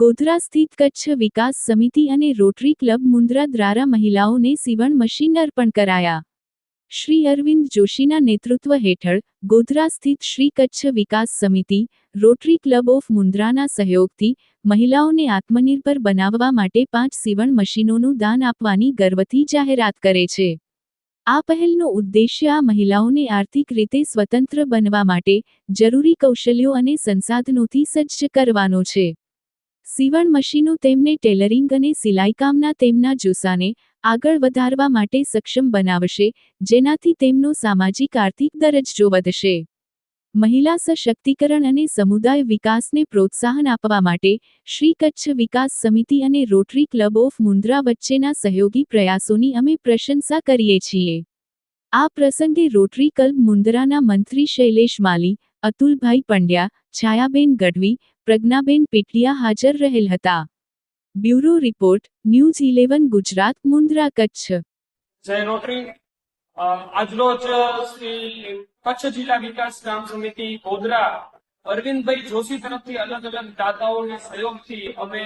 ગોધરા સ્થિત કચ્છ વિકાસ સમિતિ અને રોટરી ક્લબ મુન્દ્રા દ્વારા મહિલાઓને સીવણ મશીન અર્પણ કરાયા. શ્રી અરવિંદ જોશીના નેતૃત્વ હેઠળ ગોધરા સ્થિત શ્રી કચ્છ વિકાસ સમિતિ, રોટરી ક્લબ ઓફ મુન્દ્રાના સહયોગથી મહિલાઓને આત્મનિર્ભર બનાવવા માટે પાંચ સીવણ મશીનોનું દાન આપવાની ગર્વથી જાહેરાત કરે છે. આ પહેલનો ઉદ્દેશ્ય આ મહિલાઓને આર્થિક રીતે સ્વતંત્ર બનવા માટે જરૂરી કૌશલ્યો અને સંસાધનોથી સજ્જ કરવાનો છે. સીવણ મશીનો તેમને ટેલરિંગ અને સિલાઈકામના તેમના જુસ્સાને આગળ વધારવા માટે સક્ષમ બનાવશે, જેનાથી તેમનો સામાજિક આર્થિક દરજ્જો વધશે. મહિલા સશક્તિકરણ અને સમુદાય વિકાસને પ્રોત્સાહન આપવા માટે શ્રી કચ્છ વિકાસ સમિતિ અને રોટરી ક્લબ ઓફ મુન્દ્રા વચ્ચેના સહયોગી પ્રયાસોની અમે પ્રશંસા કરીએ છીએ. આ પ્રસંગે રોટરી ક્લબ મુન્દ્રાના મંત્રી શૈલેષ માલી, અતુલભાઈ પંડ્યા, છાયાબેન ગઢવી, પ્રજ્ઞાબેન પેટલિયા હાજર રહેલ હતા. Bureau report, news eleven Gujarat Mundra Kutch. જય રોટરી. આજરોજ શ્રી કચ્છ જિલ્લા વિકાસ ગ્રામ સમિતિ ગોધરા અરવિંદભાઈ જોશી તરફથી અલગ અલગ દાતાઓના સહયોગથી અમે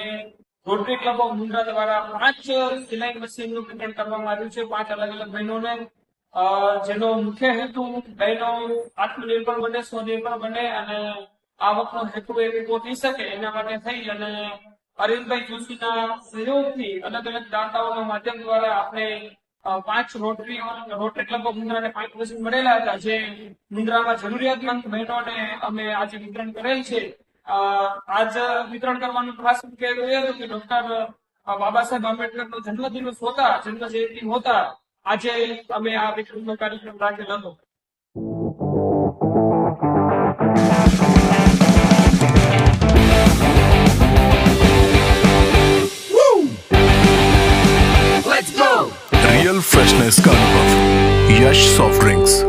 રોટરી ક્લબ ઓફ મુન્દ્રા દ્વારા પાંચ સિલાઈ મશીનનું વિતરણ કરવામાં આવ્યું છે. પાંચ અલગ અલગ બહેનોને જેનો મુખ્ય હેતુ બહેનો આત્મનિર્ભર બને, સ્વનિર્ભર બને અને આવકનો હેતુ એ પૂરો થઈ શકે એના માટે થઈ અને અરવિંદભાઈ જોશીના સહયોગથી અલગ અલગ દાતાઓના માધ્યમ દ્વારા આપણે પાંચ રોટરી રોટરી ક્લબ ઓફ મુન્દ્રાને પાંચ પ્રસંગ મળેલા હતા, જે મુન્દ્રામાં જરૂરિયાતમંદ બહેનોને અમે આજે વિતરણ કરેલ છે. આજ વિતરણ કરવાનું ખાસ કહેવું એ હતું કે ડોક્ટર બાબા સાહેબ આંબેડકરનો જન્મદિવસ હોતા જન્મ જયંતિ હોતા, આજે અમે આ વિતરણનો કાર્યક્રમ રાખેલ હતો. रियल फ्रेशनेस का अनुभव यश सॉफ्ट ड्रिंक्स